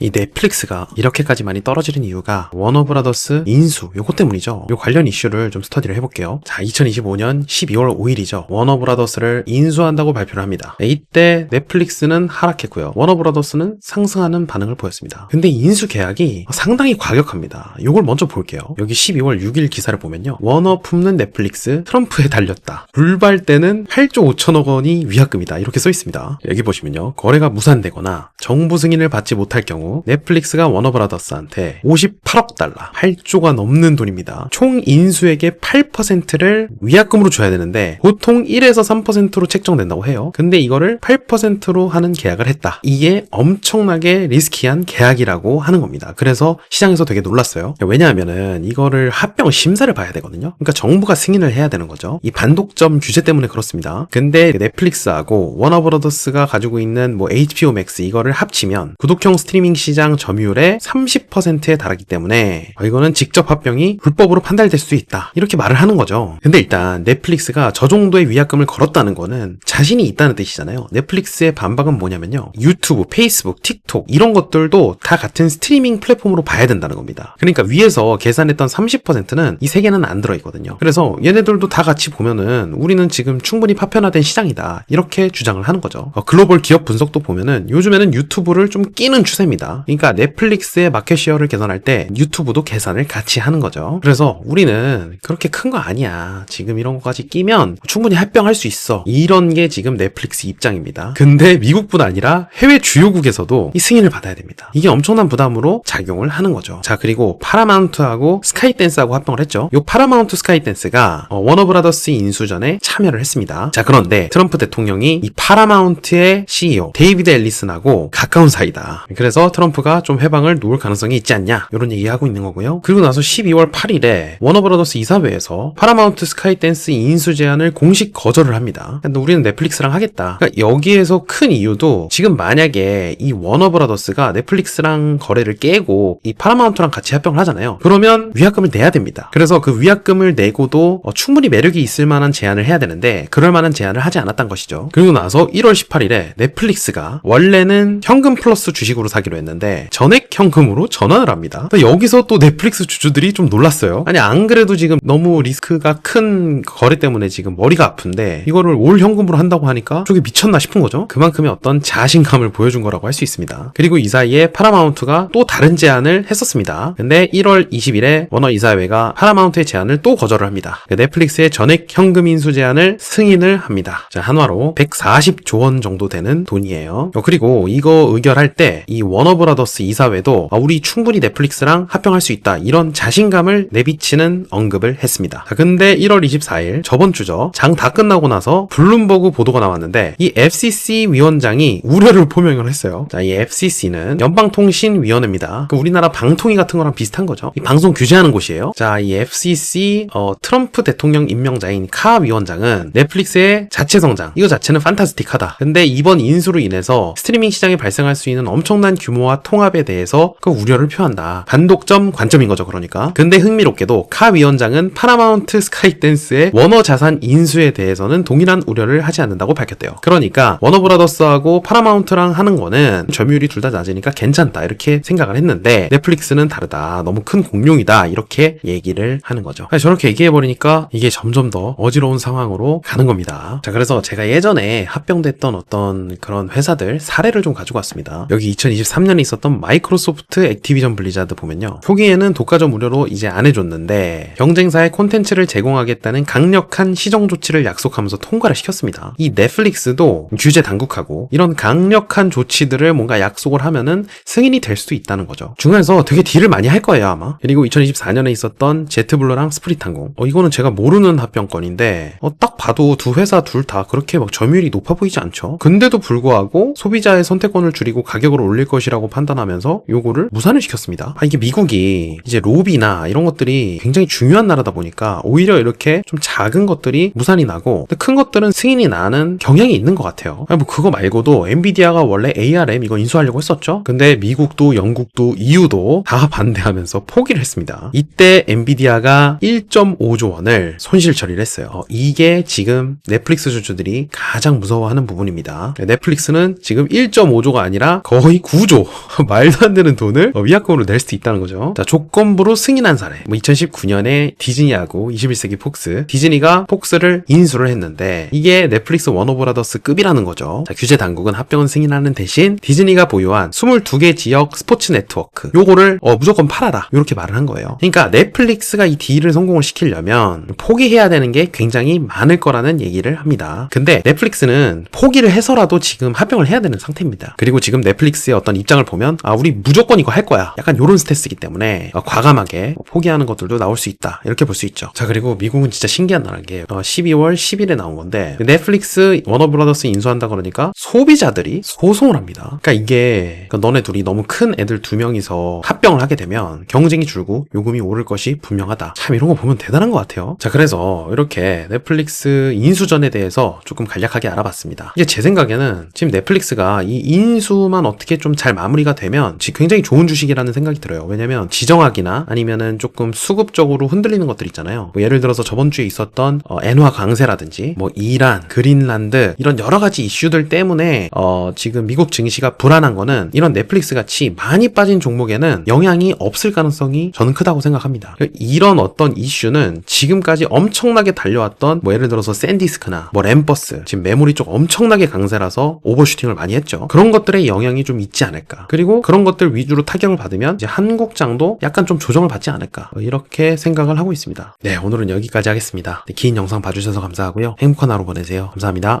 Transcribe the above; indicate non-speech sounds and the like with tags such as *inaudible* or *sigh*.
이 넷플릭스가 이렇게까지 많이 떨어지는 이유가 워너브라더스 인수 요거 때문이죠. 요 관련 이슈를 좀 스터디를 해볼게요. 자, 2025년 12월 5일이죠. 워너브라더스를 인수한다고 발표를 합니다. 네, 이때 넷플릭스는 하락했고요. 워너브라더스는 상승하는 반응을 보였습니다. 근데 인수 계약이 상당히 과격합니다. 요걸 먼저 볼게요. 여기 12월 6일 기사를 보면요. 워너 품는 넷플릭스 트럼프에 달렸다. 불발 때는 8조 5천억 원이 위약금이다. 이렇게 써 있습니다. 여기 보시면요. 거래가 무산되거나 정부 승인을 받지 못할 경우 넷플릭스가 워너브라더스한테 58억 달러, 8조가 넘는 돈입니다. 총 인수액의 8%를 위약금으로 줘야 되는데 보통 1에서 3%로 책정된다고 해요. 근데 이거를 8%로 하는 계약을 했다. 이게 엄청나게 리스키한 계약이라고 하는 겁니다. 그래서 시장에서 되게 놀랐어요. 왜냐하면은 이거를 합병 심사를 봐야 되거든요. 그러니까 정부가 승인을 해야 되는 거죠. 이 반독점 규제 때문에 그렇습니다. 근데 넷플릭스하고 워너브라더스가 가지고 있는 뭐 HBO Max 이거를 합치면 구독형 스트리밍 시장 점유율의 30%에 달하기 때문에 어, 이거는 직접 합병이 불법으로 판단될 수 있다. 이렇게 말을 하는 거죠. 근데 일단 넷플릭스가 저 정도의 위약금을 걸었다는 거는 자신이 있다는 뜻이잖아요. 넷플릭스의 반박은 뭐냐면요. 유튜브, 페이스북, 틱톡 이런 것들도 다 같은 스트리밍 플랫폼으로 봐야 된다는 겁니다. 그러니까 위에서 계산했던 30%는 이 세 개는 안 들어있거든요. 그래서 얘네들도 다 같이 보면은 우리는 지금 충분히 파편화된 시장이다. 이렇게 주장을 하는 거죠. 어, 글로벌 기업 분석도 보면은 요즘에는 유튜브를 좀 끼는 추세입니다. 그러니까 넷플릭스의 마켓시어를 계산할 때 유튜브도 계산을 같이 하는 거죠. 그래서 우리는 그렇게 큰 거 아니야. 지금 이런 거까지 끼면 충분히 합병할 수 있어. 이런 게 지금 넷플릭스 입장입니다. 근데 미국뿐 아니라 해외 주요국에서도 이 승인을 받아야 됩니다. 이게 엄청난 부담으로 작용을 하는 거죠. 자, 그리고 파라마운트하고 스카이댄스하고 합병을 했죠. 요 파라마운트 스카이댄스가 어, 워너브라더스 인수전에 참여를 했습니다. 자, 그런데 트럼프 대통령이 이 파라마운트의 CEO 데이비드 앨리슨하고 가까운 사이다. 그래서 트럼프가 좀 해방을 놓을 가능성이 있지 않냐 이런 얘기하고 있는 거고요. 그리고 나서 12월 8일에 워너브라더스 이사회에서 파라마운트 스카이댄스 인수 제안을 공식 거절을 합니다. 근데 우리는 넷플릭스랑 하겠다. 그러니까 여기에서 큰 이유도 지금 만약에 이 워너브라더스가 넷플릭스랑 거래를 깨고 이 파라마운트랑 같이 합병을 하잖아요. 그러면 위약금을 내야 됩니다. 그래서 그 위약금을 내고도 어, 충분히 매력이 있을 만한 제안을 해야 되는데 그럴 만한 제안을 하지 않았던 것이죠. 그리고 나서 1월 18일에 넷플릭스가 원래는 현금 플러스 주식으로 사기로 했는데 전액 현금으로 전환을 합니다. 여기서 또 넷플릭스 주주들이 좀 놀랐어요. 아니 안 그래도 지금 너무 리스크가 큰 거래 때문에 지금 머리가 아픈데 이거를 올 현금으로 한다고 하니까 저게 미쳤나 싶은 거죠. 그만큼의 어떤 자신감을 보여준 거라고 할 수 있습니다. 그리고 이 사이에 파라마운트가 또 다른 제안을 했었습니다. 근데 1월 20일에 워너 이사회가 파라마운트의 제안을 또 거절을 합니다. 넷플릭스의 전액 현금 인수 제안을 승인을 합니다. 자, 한화로 140조 원 정도 되는 돈이에요. 어, 그리고 이거 의결할 때 이 워너 브라더스 이사회도 아, 우리 충분히 넷플릭스랑 합병할 수 있다. 이런 자신감을 내비치는 언급을 했습니다. 자, 근데 1월 24일 저번 주죠. 장 다 끝나고 나서 블룸버그 보도가 나왔는데 이 FCC 위원장이 우려를 표명을 했어요. 자, 이 FCC는 연방통신위원회입니다. 그 우리나라 방통위 같은 거랑 비슷한 거죠. 이 방송 규제하는 곳이에요. 자, 이 FCC 어, 트럼프 대통령 임명자인 카 위원장은 넷플릭스의 자체 성장 이거 자체는 판타스틱하다. 근데 이번 인수로 인해서 스트리밍 시장에 발생할 수 있는 엄청난 규 모와 통합에 대해서 그 우려를 표한다. 반독점 관점인 거죠, 그러니까. 근데 흥미롭게도 카 위원장은 파라마운트 스카이댄스의 워너 자산 인수에 대해서는 동일한 우려를 하지 않는다고 밝혔대요. 그러니까 워너브라더스하고 파라마운트랑 하는 거는 점유율이 둘 다 낮으니까 괜찮다 이렇게 생각을 했는데 넷플릭스는 다르다. 너무 큰 공룡이다. 이렇게 얘기를 하는 거죠. 저렇게 얘기해 버리니까 이게 점점 더 어지러운 상황으로 가는 겁니다. 자, 그래서 제가 예전에 합병됐던 어떤 그런 회사들 사례를 좀 가지고 왔습니다. 여기 2023년 에 있었던 마이크로소프트 액티비전 블리자드 보면요. 초기에는 독과점 무료로 이제 안 해줬는데 경쟁사에 콘텐츠를 제공하겠다는 강력한 시정 조치를 약속하면서 통과를 시켰습니다. 이 넷플릭스도 규제 당국하고 이런 강력한 조치들을 뭔가 약속을 하면은 승인이 될 수도 있다는 거죠. 중간에서 되게 딜을 많이 할 거예요 아마. 그리고 2024년에 있었던 제트블루랑 스프릿항공. 어, 이거는 제가 모르는 합병건인데 어, 딱 봐도 두 회사 둘 다 그렇게 막 점유율이 높아 보이지 않죠. 근데도 불구하고 소비자의 선택권을 줄이고 가격을 올릴 것이라고 판단하면서 요거를 무산을 시켰습니다. 아, 이게 미국이 이제 로비나 이런 것들이 굉장히 중요한 나라다 보니까 오히려 이렇게 좀 작은 것들이 무산이 나고 큰 것들은 승인이 나는 경향이 있는 것 같아요. 아니, 뭐 그거 말고도 엔비디아가 원래 ARM 이거 인수하려고 했었죠. 근데 미국도 영국도 EU도 다 반대하면서 포기를 했습니다. 이때 엔비디아가 1.5조 원을 손실 처리를 했어요. 어, 이게 지금 넷플릭스 주주들이 가장 무서워하는 부분입니다. 넷플릭스는 지금 1.5조가 아니라 거의 9조 *laughs* 말도 안 되는 돈을 어, 위약금으로 낼 수도 있다는 거죠. 자, 조건부로 승인한 사례. 뭐 2019년에 디즈니하고 21세기 폭스, 디즈니가 폭스를 인수를 했는데 이게 넷플릭스 워너브라더스 급이라는 거죠. 자, 규제 당국은 합병은 승인하는 대신 디즈니가 보유한 22개 지역 스포츠 네트워크 요거를 어, 무조건 팔아라. 이렇게 말을 한 거예요. 그러니까 넷플릭스가 이 딜을 성공을 시키려면 포기해야 되는 게 굉장히 많을 거라는 얘기를 합니다. 근데 넷플릭스는 포기를 해서라도 지금 합병을 해야 되는 상태입니다. 그리고 지금 넷플릭스의 어떤 입장을 보면 아 우리 무조건 이거 할 거야. 약간 요런 스탠스이기 때문에 어, 과감하게 포기하는 것들도 나올 수 있다. 이렇게 볼 수 있죠. 자 그리고 미국은 진짜 신기한 나라인 게 어, 12월 10일에 나온 건데 넷플릭스 워너브라더스 인수한다 그러니까 소비자들이 소송을 합니다. 그러니까 이게 그러니까 너네 둘이 너무 큰 애들 두 명이서 합병을 하게 되면 경쟁이 줄고 요금이 오를 것이 분명하다. 참 이런 거 보면 대단한 것 같아요. 자 그래서 이렇게 넷플릭스 인수전에 대해서 조금 간략하게 알아봤습니다. 이게 제 생각에는 지금 넷플릭스가 이 인수만 어떻게 좀 잘 마무리 가 되면 지- 굉장히 좋은 주식이라는 생각이 들어요. 왜냐면 지정학이나 아니면은 조금 수급적으로 흔들리는 것들 있잖아요. 뭐 예를 들어서 저번 주에 있었던 어, 엔화 강세라든지 뭐 이란, 그린란드 이런 여러 가지 이슈들 때문에 어, 지금 미국 증시가 불안한 거는 이런 넷플릭스 같이 많이 빠진 종목에는 영향이 없을 가능성이 저는 크다고 생각합니다. 이런 어떤 이슈는 지금까지 엄청나게 달려왔던 뭐 예를 들어서 샌디스크나 뭐 램버스 지금 메모리 쪽 엄청나게 강세라서 오버슈팅을 많이 했죠. 그런 것들의 영향이 좀 있지 않을까. 그리고 그런 것들 위주로 타격을 받으면 이제 한국장도 약간 좀 조정을 받지 않을까. 어, 이렇게 생각을 하고 있습니다. 네, 오늘은 여기까지 하겠습니다. 네, 긴 영상 봐주셔서 감사하고요. 행복한 하루 보내세요. 감사합니다.